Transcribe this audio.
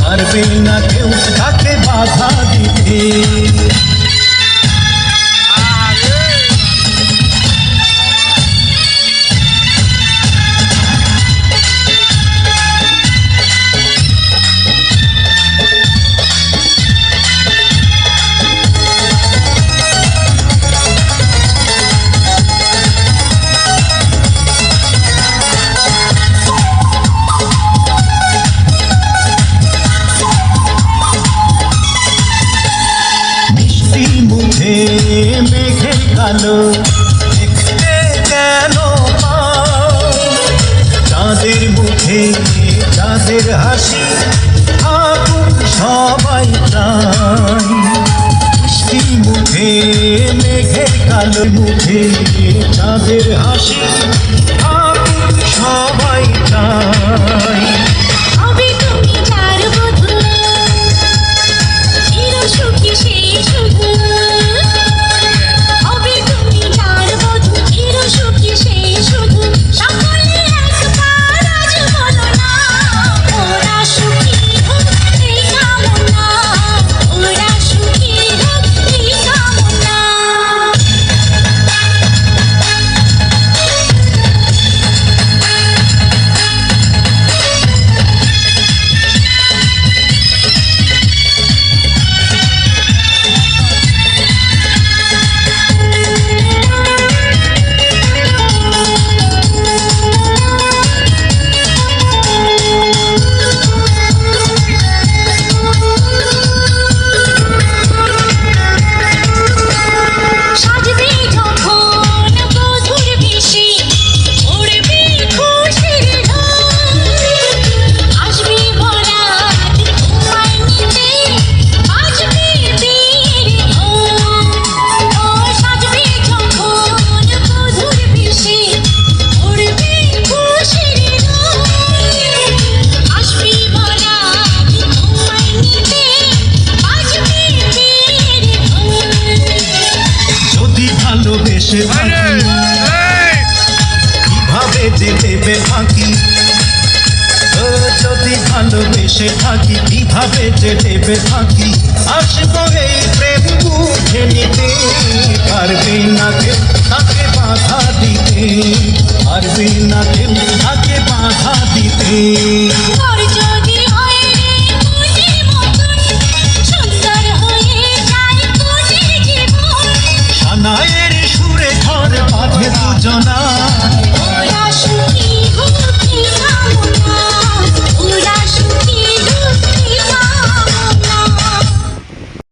পারবে না কেউ তাকে বাধা দিতে কালো দেখতে কেন? চাঁদের মুখে চাঁদের হাসি সবাই মিষ্টি মুখে মেঘের কালো মুখে চাঁদের হাসি সবাই চাই ভালোবেসে থাকি কীভাবে যে দেবে যদি ভালোবেসে থাকি, কীভাবে যে দেবে ফাঁকি এই প্রেম বুঝে নিতে। পারবে না কেউ তাকে বাধা দিতে। পারবে না কেউ তাকে বাধা দিতে।